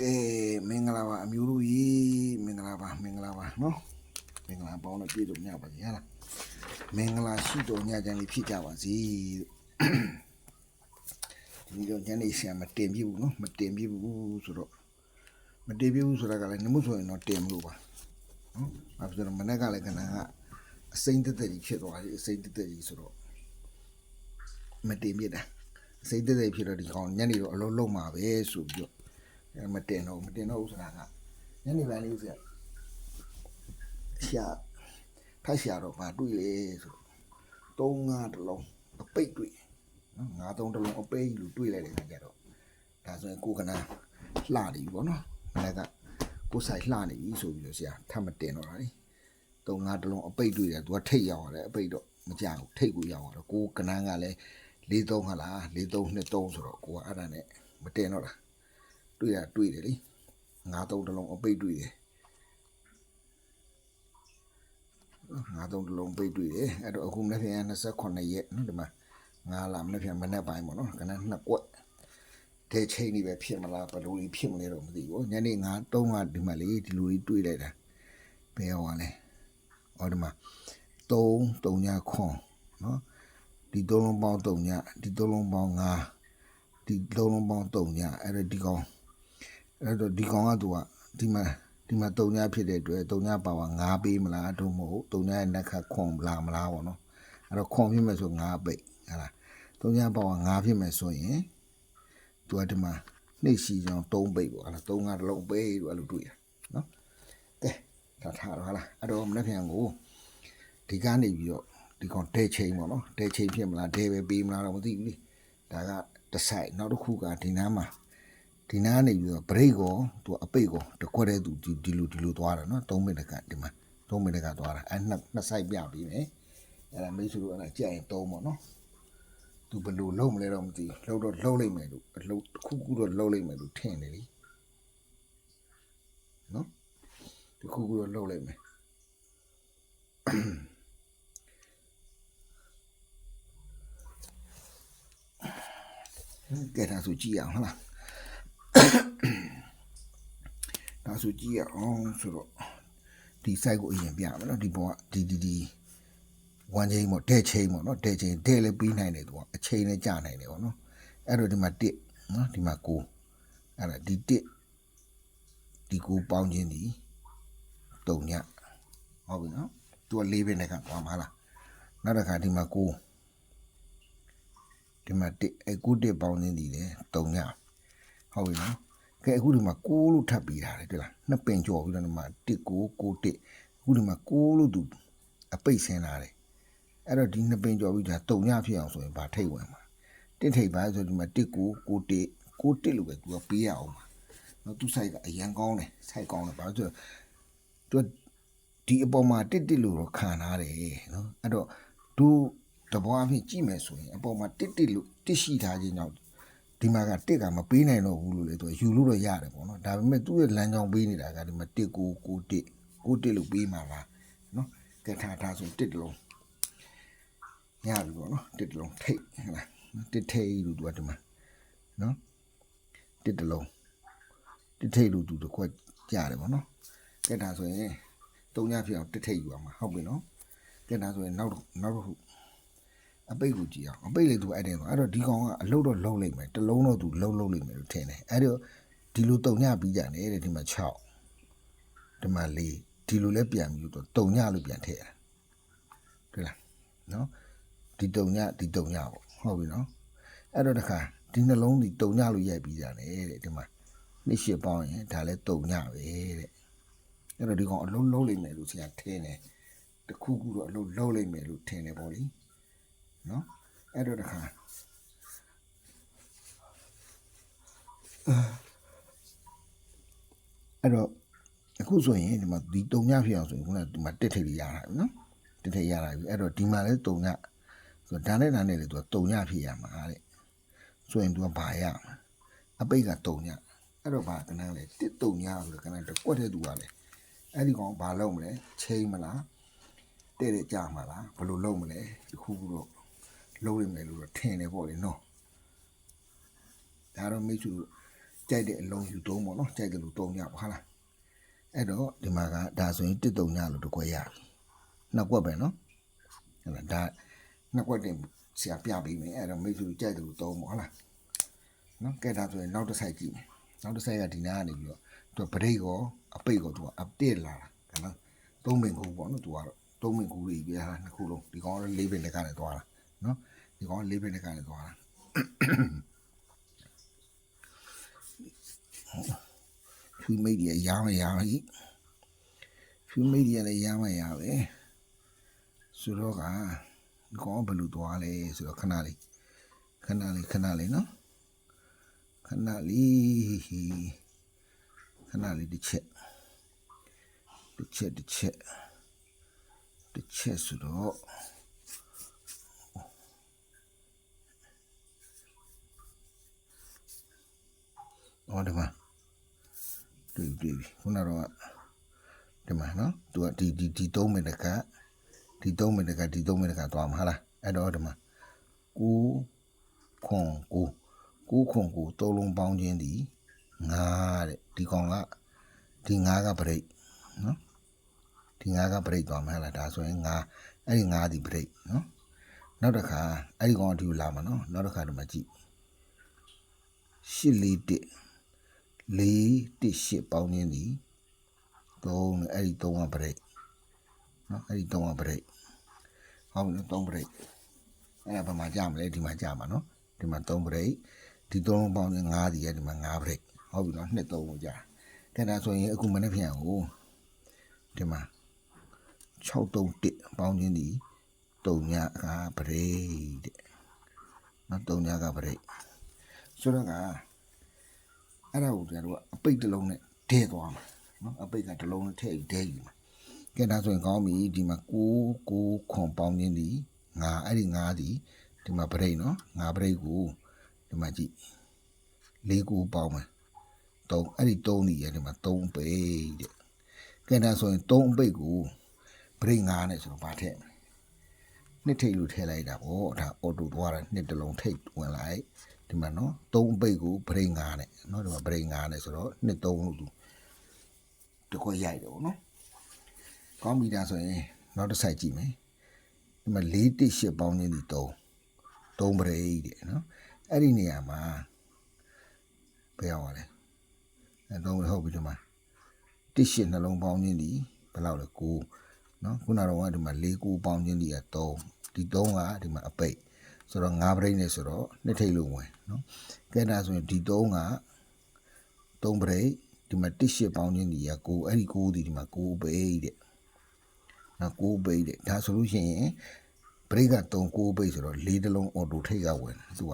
ကဲမင်္ဂလာပါအမျိုးတို့ရေမင်္ဂလာပါမင်္ဂလာပါနော်မင်္ဂလာပေါင်းနဲ့ပြည့်စုံကြပါစေဟာလားမင်္ဂလာရှိတော်ညချမ်းလေးဖြစ်ကြပါစေဒီလိုညနေဆံမတင်ပြဘူးနော်မတင်ပြဘူးဆိုတော့မတင်ပြဘူးဆိုတာကလည်းနမှုဆိုရင်တော့တင်မလို့ပါနော်ဘာဖြစ်လို့မနေ့ကလည်းကနကအစိမ့်တက်တက်ကြီးဖြစ်သွားပြီအစိမ့်တက်တက်ကြီးဆိုတော့မတင်ပြတာအစိမ့်တက်တက်ဖြစ်တော့ဒီကောင်ညနေတော့အလုံးလုံးမှာပဲဆိုပြီးတော့အဲ မတင်တော့ဘူးမတင်တော့ဘူးဆိုတာကညနေပိုင်းလေးဆိုရှာဖတ်ရှာတော့ဗာတွေ့လေဆိုသုံးငါတစ်လုံးအပိတ်တွေ့နော်ငါသုံးတစ်လုံးအပိတ်လို့တွေ့လိုက်တဲ့ခါကျတော့ဒါဆိုရင်ကိုကနာလှနေပြီပေါ့နော်မနေ့ကကိုဆိုင်လှနေပြီဆိုပြီးတော့ဆရာထပ်မတင်တော့တာလေသုံးငါတစ်လုံးအပိတ်တွေ့တယ်သူကထိတ်ရောက်ရတယ်အပိတ်တော့မကြဘူးထိတ်ကိုရောက်တော့ကိုကနာကလည်း၄သုံးဟာလား၄သုံးနှစ်သုံးဆိုတော့ကိုကအဲ့ဒါနဲ့မတင်တော့တာ တွေ့ရတွေ့တယ်လေငါးသုံးတစ်လုံးအပိတ်တွေ့တယ်ငါးသုံးတစ်လုံးပိတ်တွေ့တယ်အဲ့တော့အခုမနေ့က28ရက်နော်ဒီမှာငါလာမနေ့ကမနေ့ပိုင်းပေါ့နော်ခဏနှစ်ကွက်တဲ့ချိန်ကြီးပဲဖြစ်မလားဘယ်လိုကြီးဖြစ်မလဲတော့မသိဘူးညနေ9 3ကဒီမှာလေဒီလိုကြီးတွေ့လိုက်တာဘယ်ဟောလဲဟောဒီမှာ3 3ညခွန်နော်ဒီသုံးလုံးပေါင်း3ညဒီသုံးလုံးပေါင်း5ဒီသုံးလုံးပေါင်း3ညအဲ့ဒါဒီကောင် အဲ့တော့ဒီကောင်ကသူကဒီမှာဒီမှာတုံညာဖြစ်တဲ့အတွက်တုံညာပါဝါ9ပေးမလားတို့မဟုတ်တုံညာရဲ့နက်ခတ်ခွန်လာမလားပေါ့နော်အဲ့တော့ခွန်ဖြစ်မယ်ဆို9ပိတ်ဟဲ့လားတုံညာပါဝါ9ဖြစ်မယ်ဆိုရင်သူကဒီမှာနှိပ်စီကြောင်3ပိတ်ပေါ့ဟဲ့လား3ငါတစ်လုံးပိတ်လို့အဲ့လိုတွေ့ရနော်ကဲဒါထားတော့ဟဲ့လားအဲ့တော့မနေ့ပြန်ကိုဒီကနေပြီးတော့ဒီကောင်ဒဲချိန်ပေါ့နော်ဒဲချိန်ဖြစ်မလားဒဲပဲပေးမလားတော့မသိဘူးလေဒါကတစ်ဆိုင်နောက်တစ်ခုကဒီနားမှာ ဒီနားနေပြီးတော့ break ကိုသူအပိတ်ကိုတကွက်တဲ့သူဒီဒီလိုဒီလိုသွားတာနော်3မိနစ်ကဒီမှာ3မိနစ်ကသွားတာအဲနှစ်နှစ်ဆိုင်ပြပြီးမယ်အဲ့ဒါမိတ်ဆွေတို့အဲ့ဒါကြက်ရင်3ပေါ့နော်သူဘယ်လိုလုံးမလဲတော့မသိဘူးလုံးတော့လုံးလိုက်မယ်လို့အလုံးတစ်ခုခုတော့လုံးလိုက်မယ်လို့ထင်တယ်လीနော်တစ်ခုခုတော့လုံးလိုက်မယ်ကဲဒါဆိုကြည့်အောင်ဟုတ်လား ဒါဆိုကြည့်ရအောင်ဆိုတော့ဒီ site ကိုအရင်ပြမယ်နော်ဒီဘောကဒီဒီဒီ1 chain ပေါ့တဲ့ chain ပေါ့နော်တဲ့ chain တဲ့လည်းပြီးနိုင်တယ်သူကအချိန်လည်းကြာနိုင်တယ်ပေါ့နော်အဲ့တော့ဒီမှာ1နော်ဒီမှာ9အဲ့ဒါဒီ1ဒီ9ပေါင်းခြင်းဒီ3ညဟုတ်ပြီနော်သူက၄ဘယ်နဲ့ကသွားမှာလားနောက်တစ်ခါဒီမှာ9ဒီမှာ1အဲ9 1ပေါင်းခြင်းဒီလေ3ည ဟုတ်ပြီနော်ကဲအခုဒီမှာ6လို့ထပ်ပြီးတာလေတွေ့လားနှစ်ပင်ကြော်ပြီးတော့ဒီမှာ1 9 9 1အခုဒီမှာ6လို့သူအပိတ်ဆင်းလာတယ်အဲ့တော့ဒီနှစ်ပင်ကြော်ပြီးဒါတုံညဖြစ်အောင်ဆိုရင်ဗာထိတ်ဝင်မှာတစ်ထိတ်ပါဆိုဒီမှာ1 9 9 1 9 1လို့ပဲသူကပေးရအောင်ပါနော်သူဆိုင်ကအရန်ကောင်းတယ်ဆိုင်ကောင်းတယ်ဘာလို့ဆိုသူဒီအပေါ်မှာတစ်တစ်လို့တော့ခံထားတယ်နော်အဲ့တော့ဒူတဘောအဖြစ်ကြည့်မယ်ဆိုရင်အပေါ်မှာတစ်တစ်လို့တစ်ရှိထားခြင်းကြောင့် ဒီမှာကတစ်ကမပေးနိုင်တော့ဘူးလို့လေသူကယူလို့တော့ရတယ်ပေါ့နော်ဒါပေမဲ့သူ့ရဲ့လမ်းကြောင်းပေးနေတာကဒီမှာတစ်ကိုကိုတစ်ကိုတစ်လို့ပေးမှာလားနော်ကဲထားထားဆိုတစ်တလုံးရပြီပေါ့နော်တစ်တလုံးထိတ်ဟဲ့လားတစ်ထိတ်လို့သူကဒီမှာနော်တစ်တလုံးတစ်ထိတ်လို့သူတကွက်ကြားတယ်ပေါ့နော်ကဲဒါဆိုရင်တုံညဖြစ်အောင်တစ်ထိတ်ယူအောင်မှာဟုတ်ပြီနော်ကဲဒါဆိုရင်နောက်တစ်နောက်တစ်ခု အပိတ်ကိုကြည့်အောင်အပိတ်လေးသူအဲ့တဲ့ဆိုအဲ့တော့ဒီကောင်ကအလုတ်တော့လုံးလိုက်မယ်တစ်လုံးတော့သူလုံးလုံးလိုက်မယ်လို့ထင်တယ်အဲ့တော့ဒီလိုတုံညပြီးကြတယ်တဲ့ဒီမှာ6ဒီမှာ4ဒီလိုလဲပြန်ပြီးတော့တုံညလို့ပြန်ထည့်ရတွေ့လားနော်ဒီတုံညဒီတုံညပေါ့ဟုတ်ပြီနော်အဲ့တော့တခါဒီနှလုံးဒီတုံညလို့ရိုက်ပြီးကြတယ်တဲ့ဒီမှာနှစ်ရှစ်ပေါင်းရင်ဒါလဲတုံညပဲတဲ့အဲ့တော့ဒီကောင်အလုံးလုံးလိုက်မယ်လို့ဆရာထင်တယ်တခုခုတော့အလုံးလုံးလိုက်မယ်လို့ထင်တယ်ပေါ့လေ နော်အဲ့တော့တခါအဲ့တော့အခုဆိုရင်ဒီမှာဒီတုံညဖြစ်အောင်ဆိုရင်ခုနကဒီမှာတစ်ထိပ်လေးရတာပြီနော်တစ်ထိပ်ရတာပြီအဲ့တော့ဒီမှာလဲတုံညဆိုတော့ဒါနဲ့ဒါနဲ့လေသူကတုံညဖြစ်ရမှာတဲ့ဆိုရင်သူကဘာရမှာအပိတ်ကတုံညအဲ့တော့ဘာကနန်းလဲတစ်တုံညဆိုတော့ကနန်းတော့ကွက်တဲ့သူကလေအဲ့ဒီကောင်ဘာလုပ်မလဲချိန်မလားတဲ့တဲ့ကြာမှာလားဘယ်လိုလုပ်မလဲဒီခုခုတော့ လုပ်ရမယ်လို့တော့ထင်တယ်ပေါ့လေနော်ဒါတော့မိတ်ဆွေတို့ကြိုက်တဲ့အလုံးယူသုံးပေါ့နော်ကြိုက်တယ်လို့သုံးကြပါဟာလားအဲ့တော့ဒီမှာကဒါဆိုရင်တစ်တုံညလို့တကွက်ရပြီနှစ်ကွက်ပဲနော်ဟုတ်လားဒါနှစ်ကွက်တင်ဆရာပြပေးမယ်အဲ့တော့မိတ်ဆွေကြိုက်တယ်လို့သုံးပေါ့ဟာလားနော်ကဲဒါဆိုရင်နောက်တစ်ဆိုင်ကြည့်မယ်နောက်တစ်ဆိုင်ကဒီနားကနေပြီးတော့သူကပရိတ်ကောအပိတ်ကောသူကအပတစ်လာတာနော်သုံးပင်ကူပေါ့နော်သူကတော့သုံးပင်ကူကြီးပြဟာနှစ်ခုလုံးဒီကောင်ကလေးပင်တစ်ခါနဲ့သွားတာ နော်ဒီကောင်ကလေးပင်တစ်ခါနဲ့သွားတာဖြူမိတ်ကြီးရမ်းမရဟိဖြူမိတ်ကြီးလည်းရမ်းမရပဲဆိုတော့ကဒီကောင်ဘယ်လိုသွားလဲဆိုတော့ခဏလေးခဏလေးခဏလေးနော်ခဏလေးခဏလေးတစ်ချက်တစ်ချက်တစ်ချက်တစ်ချက်ဆိုတော့ ဟောဒီမှာတွေ့ပြီတွေ့ပြီခုနတော့ကဒီမှာနော်သူကဒီဒီဒီ3မိနစ်ကဒီ3မိနစ်ကဒီ3မိနစ်ကသွားမှာဟာလားအဲ့တော့ဒီမှာ9ခွန်9 9ခွန်9သုံးလုံးပေါင်းခြင်းဒီ9တဲ့ဒီကောင်ကဒီ9ကပရိတ်နော်ဒီ9ကပရိတ်သွားမှာဟာလားဒါဆိုရင်9အဲ့ဒီ9ဒီပရိတ်နော်နောက်တစ်ခါအဲ့ဒီကောင်ကဒီကိုလာမှာနော်နောက်တစ်ခါဒီမှာကြည့်8လေးတစ်လေးတစ် ရှစ်ပေါင်းခြင်းသည်သုံးနဲ့အဲ့ဒီသုံးကပရိတ်နော်အဲ့ဒီသုံးကပရိတ်ဟုတ်ပြီနော်သုံးပရိတ်အဲ့ဒါဘာမှကြာမလဲဒီမှာကြာမှာနော်ဒီမှာသုံးပရိတ်ဒီသုံးလုံးပေါင်းခြင်း၅ဒီကဒီမှာ၅ပရိတ်ဟုတ်ပြီနော်နှစ်သုံးကိုကြာကဲဒါဆိုရင်အခုမနေ့ပြန်ကိုဒီမှာ631ပေါင်းခြင်းသည်3ညကပရိတ်တဲ့နော်3ညကပရိတ်ဆိုတော့က အဲ့ဒါကိုကျွန်တော်တို့ကအပိတ်တစ်လုံးနဲ့ဒဲသွားမှာနော်အပိတ်ကတစ်လုံးနဲ့ထည့်ပြီးဒဲယူမှာကဲဒါဆိုရင်ကောင်းပြီဒီမှာ6 6ခွန်ပေါင်းခြင်းဒီငါအဲ့ဒီငါဒီဒီမှာပရိတ်နော်ငါပရိတ်ကိုဒီမှာကြည့်၄ခုပေါင်းမယ်3အဲ့ဒီ3ဒီရဒီမှာ3ပိတ်တဲ့ကဲဒါဆိုရင်3အပိတ်ကိုပရိတ်ငါနဲ့ဆိုတော့ဗာထည့်မယ်နှစ်ထိတ်လို့ထည့်လိုက်တာပေါ့ဒါအော်တိုသွားတာနှစ်တစ်လုံးထိတ်ဝင်လိုက် ဒီမှာနော်သုံးပိတ်ကိုပရိတ်ငါနဲ့နော်ဒီမှာပရိတ်ငါနဲ့ဆိုတော့နှစ်သုံးလို့သူတကွက်ရိုက်တယ်ပေါ့နော်ကောင်းပြီဒါဆိုရင်နောက်တစ်ဆိုင်ကြည့်မယ်ဒီမှာ၄တစ်ရှစ်ပေါင်းခြင်းဒီ3 3ပရိတ်တဲ့နော်အဲ့ဒီနေရာမှာဘယ်ရောက်ရလဲအဲတော့ဟုတ်ပြီဒီမှာတစ်ရှစ်နှလုံးပေါင်းခြင်းဒီဘယ်လောက်လဲ9နော်ခုနကတော့ဒီမှာ၄9ပေါင်းခြင်းဒီက3ဒီ3ကဒီမှာအပိတ် ဆိုတော့5ပရိတ်နဲ့ဆိုတော့နှစ်ထိတ်လို့ဝင်နော်ကဲဒါဆိုရင်ဒီ3က3ပရိတ်ဒီမှာတစ်ရှစ်ပေါင်းခြင်းဒီက9အဲ့ဒီ9ဒီဒီမှာ9ပိတ်တဲ့နော်9ပိတ်တဲ့ဒါဆိုလို့ရှိရင်ပရိတ်က3 9ပိတ်ဆိုတော့၄တလုံးအော်တိုထိတ်ကဝင်သူက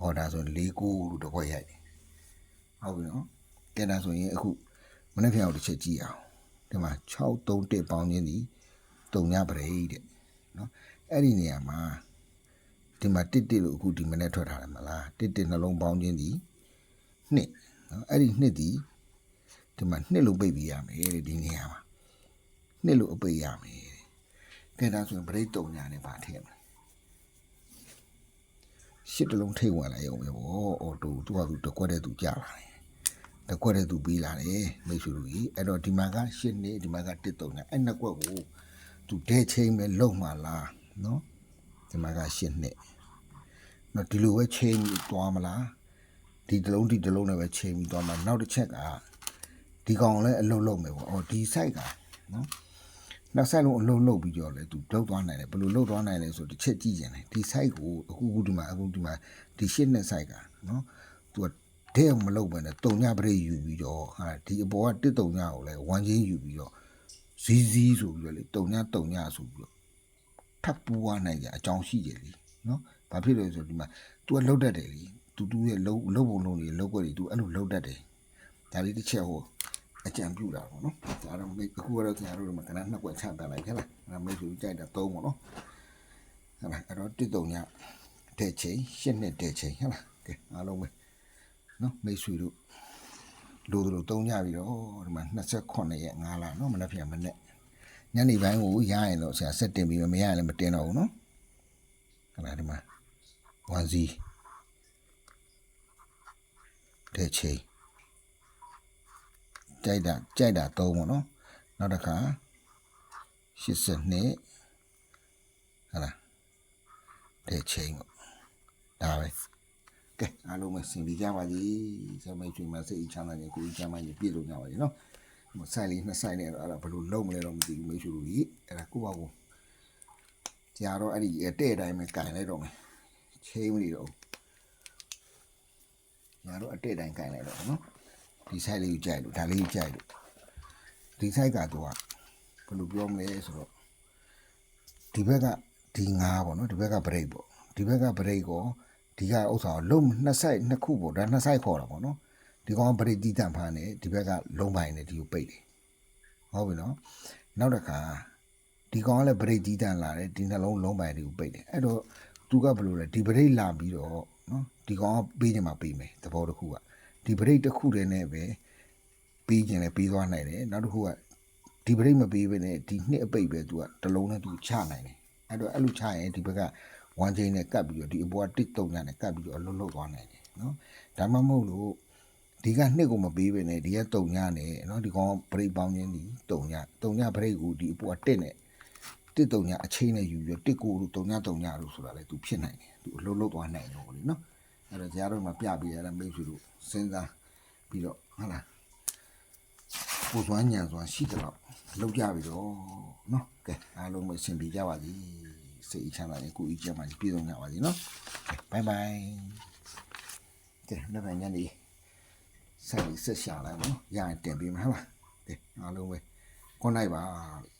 ဟောဒါဆိုရင်၄9လို့တစ်ခွက်ရိုက်တယ်ဟုတ်ပြီနော်ကဲဒါဆိုရင်အခုမနေ့ပြန်အောင်တစ်ချက်ကြည့်အောင်ဒီမှာ6 3 1ပေါင်းခြင်းဒီ3ညပရိတ်တဲ့နော်အဲ့ဒီနေရာမှာ ဒီမှာတစ်တစ်လို့အခုဒီမနေ့ထွက်ထားတယ်မလားတစ်တစ်နှလုံးပေါင်းခြင်းဒီနှစ်နော်အဲ့ဒီနှစ်ဒီဒီမှာနှစ်လို့ပိတ်ပြီးရမယ်တဲ့ဒီနေရာမှာနှစ်လို့အပိတ်ရမယ်တဲ့ကဲဒါဆိုရင်ပရိတ်တုံညာနဲ့ဗာထည့်မယ်ရှစ်တလုံးထိတ်ဝင်လာရုံပဲဗောအော်တူသူကသူတကွက်တဲ့သူကြာလာတယ်တကွက်တဲ့သူပြီးလာတယ်မိတ်ဆွေတို့ကြီးအဲ့တော့ဒီမှာကရှစ်နှစ်ဒီမှာကတစ်တုံညာအဲ့နှစ်ကွက်ကိုသူဒဲချင်းပဲလုံမှလားနော် ဒီမှာကရှစ်နှစ်နော်ဒီလိုပဲချိန်ပြီးသွားမလားဒီတစ်လုံးဒီတစ်လုံးနဲ့ပဲချိန်ပြီးသွားမှာနောက်တစ်ချက်ကဒီကောင်လည်းအလုံးလုံးပဲပေါ့အော်ဒီ site ကနော်နောက်ဆိုင်လုံးအလုံးလုံးပြီးတော့လေသူလောက်သွားနိုင်တယ်ဘယ်လိုလောက်သွားနိုင်လဲဆိုတစ်ချက်ကြည့်ကြတယ်ဒီ site ကိုအခုခုဒီမှာအခုဒီမှာဒီရှစ်နှစ် site ကနော်သူကတဲ့မလောက်ပဲနဲ့တုံညပရိယူပြီးတော့ဟာဒီအပေါ်ကတစ်တုံညကိုလည်းဝမ်းချင်းယူပြီးတော့ဇီးဇီးဆိုပြီးတော့လေတုံညတုံညဆိုပြီးတော့ထ ပ်ပူသွားနိုင်ကြအကြောင်းရှိတယ်လीနော်ဘာဖြစ်လို့လဲဆိုတော့ဒီမှာ तू ကလှုပ်တတ်တယ်လी तू तू ရဲ့လှုပ်လှုပ်ပုံလုံးတွေလှုပ်ွက်တွေ तू အဲ့လိုလှုပ်တတ်တယ်ဒါလေးတစ်ချက်ဟိုအကြံပြုတာပေါ့နော်ဒါတော့မိအခုကတော့ကျွန်တော်တို့ကနနှစ်ကွက်ချပြလိုက်ခဲ့လားအဲ့မိတ်ဆွေကြိုက်တာသုံးပေါ့နော်ဟုတ်လားအဲ့တော့တစ်တုံညတဲ့ချိန်ရှစ်နှစ်တဲ့ချိန်ဟုတ်လားကဲအားလုံးပဲနော်မိတ်ဆွေတို့လိုလိုသုံးညပြီတော့ဒီမှာ28ရက်5လနော်မနေ့ပြန်မနေ့ ညနေပိုင်းကိုရရင်တော့ဆရာဆက်တင်ပြီးမရရင်လည်းမတင်တော့ဘူးနော်ခဏဒီမှာဝမ်စီတတဲ့ချိန်ကြိုက်တာကြိုက်တာ3ပေါ့နော်နောက်တစ်ခါ82ဟာလားတဲ့ချိန်ပေါ့ဒါပဲကဲအားလုံးပဲစင်ပြီးကြပါစီဆမိတ်ချွေမှာစိတ်အချမ်းသာနေကိုယ်ချမ်းသာနေပြည့်လို့ကြပါစီနော်ဟို ဆိုင်လေးနှစ်ဆိုင်နဲ့တော့အဲ့ဒါဘယ်လိုလုံးမလဲတော့မသိဘူးမိတ်ဆွေတို့ကြီးအဲ့ဒါကိုယ့်ဘာကိုကြာတော့အဲ့ဒီတဲ့တိုင်းပဲကင်လိုက်တော့မယ်ချိန်မနေတော့ညာတော့အတက်တိုင်းကင်လိုက်တော့နော်ဒီ site လေးကိုကြိုက်လို့ဒါလေးကိုကြိုက်လို့ဒီ site ကတော့ဘယ်လိုပြောမလဲဆိုတော့ဒီဘက်ကဒီငါးပေါ့နော်ဒီဘက်က break ပေါ့ဒီဘက်က break ကိုဒီကဥစ္စာကိုလုံးနှစ် site နှစ်ခုပေါ့ဒါနှစ် site ခေါ်တာပေါ့နော် ဒီကောင် break တီးတန့်ဖားနေဒီဘက်ကလုံးပိုင်းနေဒီကိုပိတ်တယ်ဟုတ်ပြီနော်နောက်တစ်ခါဒီကောင်ကလည်း break တီးတန့်လာတယ်ဒီနှလုံးလုံးပိုင်းတွေကိုပိတ်တယ်အဲ့တော့သူကဘယ်လိုလဲဒီ break လာပြီးတော့နော်ဒီကောင်ကပေးနေမှာပေးမယ်သဘောတစ်ခုကဒီ break တစ်ခုတည်းနဲ့ပဲပေးခြင်းလည်းပေးသွားနိုင်တယ်နောက်တစ်ခုကဒီ break မပေးဘဲနဲ့ဒီနှစ်အပိတ်ပဲသူကတစ်လုံးနဲ့သူချနိုင်တယ်အဲ့တော့အဲ့လိုချရင်ဒီဘက်ကဝမ်ချင်းနဲ့ကပ်ပြီးတော့ဒီအပေါ်ကတစ်တုံညာနဲ့ကပ်ပြီးတော့အလုံးလုံးသွားနိုင်တယ်နော်ဒါမှမဟုတ်လို့ ဒီကနှစ်ကိုမပေးဘဲနဲ့ဒီကတုံညာနဲ့နော်ဒီကောင် break ပေါင်းခြင်းဒီတုံညာတုံညာ break ကိုဒီအပေါ်ကတစ်နဲ့တစ်တုံညာအချိန်နဲ့ယူပြီးတစ်ကိုလို့တုံညာတုံညာလို့ဆိုတာလေသူဖြစ်နိုင်တယ်သူအလုံးလုံးသွားနိုင်တော့လေနော်အဲ့တော့ကြားတော့မှပြပေးရတာမိတ်ဆွေတို့စဉ်းစားပြီးတော့ဟုတ်လားပူစွမ်းညံစွမ်းရှိတယ်တော့လောက်ကြပြီတော့နော်ကဲအားလုံးပဲအဆင်ပြေကြပါစေစိတ်အချမ်းသာနဲ့ကိုယ်အကျမ်းမှပြည့်စုံကြပါစေနော်ဘိုင်ဘိုင်ကဲနောက်ပိုင်းညနေ ဆက်ပြီးဆက်ရှာလိုက်နော်ရရင်တင်ပေးမှာဟုတ်လားကဲအားလုံးပဲခွန်လိုက်ပါလို့